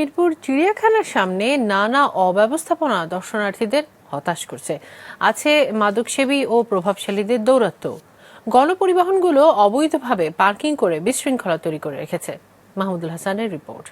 মিরপুর চিড়িয়াখানার সামনে নানা অব্যবস্থাপনা দর্শনার্থীদের হতাশ করছে। আছে মাদকসেবী ও প্রভাবশালীদের দৌরাত্ম্য গণপরিবহনগুলো অবৈধভাবে পার্কিং করে বিশৃঙ্খলা তৈরি করে রেখেছে। মাহমুদুল হাসানের রিপোর্ট।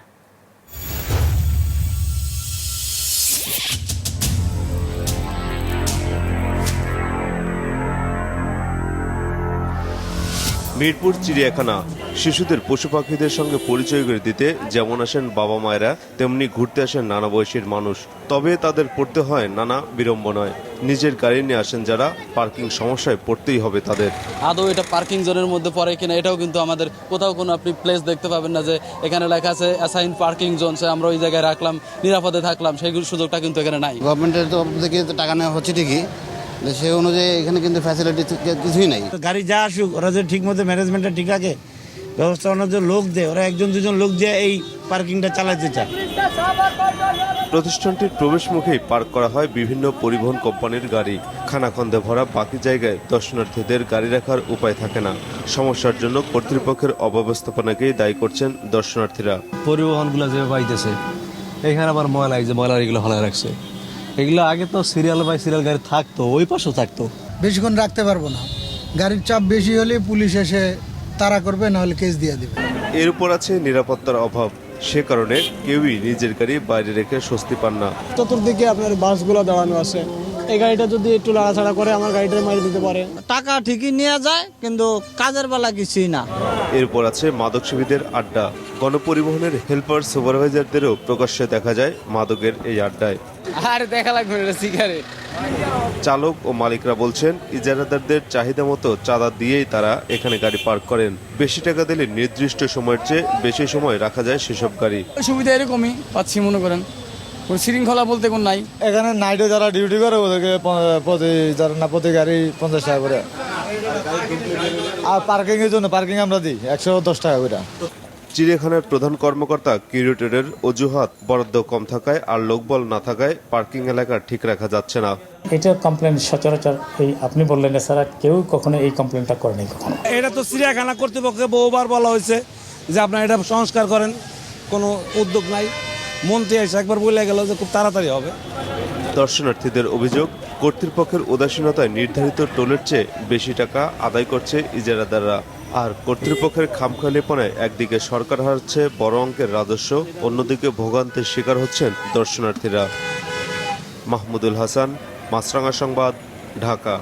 মিরপুর চিড়িয়াখানা। শিশুদের পশু পাখিদের সঙ্গে পরিচয় করে দিতে যেমন আসেন বাবা মায়েরা তেমনি ঘুরতে আসেন নানা বয়সের মানুষ। তবে তাদের পড়তে হয় নানা বিড়ম্বনায়। নিজের গাড়ি নিয়ে আসেন যারা পার্কিং সমস্যায় পড়তেই হবে তাদের। আদৌ এটা পার্কিং জোনের মধ্যে পড়ে কিনা এটাও কিন্তু আমাদের কোথাও কোনো আপনি প্লেস দেখতে পাবেন না যে এখানে লেখা আছে অ্যাসাইন পার্কিং জোন সে আমরা ওই জায়গায় রাখলাম নিরাপদে থাকলাম সেই সুযোগটা কিন্তু এখানে নাই। গভর্নমেন্টের তরফ থেকে টাকা নেওয়া হচ্ছে ঠিকই সেই অনুযায়ী এখানে কিন্তু ফ্যাসিলিটি কিছুই নাই। গাড়ি যা আসুক ওরা যে ঠিক মতো ম্যানেজমেন্টটা ঠিক রাখে ব্যবস্থাপনার যে লোক দেয় ওরা একজন দুজন লোক দিয়ে এই পার্কিংটা চালাতে চায়। প্রতিষ্ঠানটির প্রবেশ মুখেই পার্ক করা হয় বিভিন্ন পরিবহন কোম্পানির গাড়ি। খানাখন্দে ভরা বাকি জায়গায় দর্শনার্থীদের গাড়ি রাখার উপায় থাকে না। সমস্যার জন্য কর্তৃপক্ষের অব্যবস্থাপনাকেই দায়ী করছেন দর্শনার্থীরা। পরিবহনগুলো যে পাইতেছে এখানে আবার ময়লা এই যে ময়লা এগুলো হলায় রাখছে। এগুলো আগে তো সিরিয়াল বাই সিরিয়াল গাড়ি থাকতো ওই পাশেও থাকতো। বেশিক্ষণ রাখতে পারব না। গাড়ির চাপ বেশি হলে পুলিশ এসে তাড়া করবে নাহলে কেস দিয়ে দিবে। এর উপর আছে নিরাপত্তার অভাব। সে কারণে কেউই নিজের গাড়ি বাইরে রেখে স্বস্তি পান না। চতুর্দিকে আপনার বাসগুলো দাঁড়ানো আছে। এই গাড়িটা যদি একটু লাড়াছাড়া করে আমার গাড়িটা মারি দিতে পারে। টাকা ঠিকই নিয়ে যায় কিন্তু কাজের বেলা কিছুই না। এরপর আছে মাদকসেবীদের আড্ডা। গণপরিবহনের হেল্পার সুপারভাইজারদেরও প্রকাশ্যে দেখা যায় মাদকের এই আড্ডায়। আর দেখা লাগবে না সিগারেট চালক ও মালিকরা বলছেন ইজারাদারদের চাহিদা মতো চাঁদা দিয়েই তারা এখানে গাড়ি পার্ক করেন। বেশি টাকা দিলে নির্দিষ্ট সময়ের চেয়ে বেশি সময় রাখা যায় সেসব গাড়ি। সুবিধা এরকমই পাচ্ছি মনে করেন। কোনো শৃঙ্খলা বলতে কোন নাই। এখানে নাইটে যারা ডিউটি করে ওদেরকে প্রতি যারা না প্রতি গাড়ি পঞ্চাশ টাকা করে। আর পার্কিং এর জন্য পার্কিং আমরা দিই একশো দশ টাকা করে। চিড়িয়াখানার প্রধান কর্মকর্তা কিউরেটরের অজুহাত বরাদ্দ কম থাকায় আর লোকবল না থাকায় পার্কিং এলাকা ঠিক রাখা যাচ্ছে না। এটা কমপ্লেন সচরাচর এই আপনি বললেন এছাড়া কেউ কখনো এই কমপ্লেনটা করেনি কখনো। এটা তো চিড়িয়াখানা কর্তৃপক্ষকে বহুবার বলা হয়েছে যে আপনারা এটা সংস্কার করেন কোনো উদ্যোগ নাই। মন্ত্রী এসে একবার বলে গেল যে খুব তাড়াতাড়ি হবে। দর্শনার্থীদের অভিযোগ কর্তৃপক্ষের উদাসীনতায় নির্ধারিত টোলের চেয়ে বেশি টাকা আদায় করছে ইজারাদাররা। আর কর্তৃপক্ষের খামখেয়ালিপনায় একদিকে সরকার হারাচ্ছে বড় অঙ্কের রাজস্ব, অন্যদিকে ভোগান্তের শিকার হচ্ছেন দর্শনার্থীরা। মাহমুদুল হাসান, মাছরাঙা সংবাদ, ঢাকা।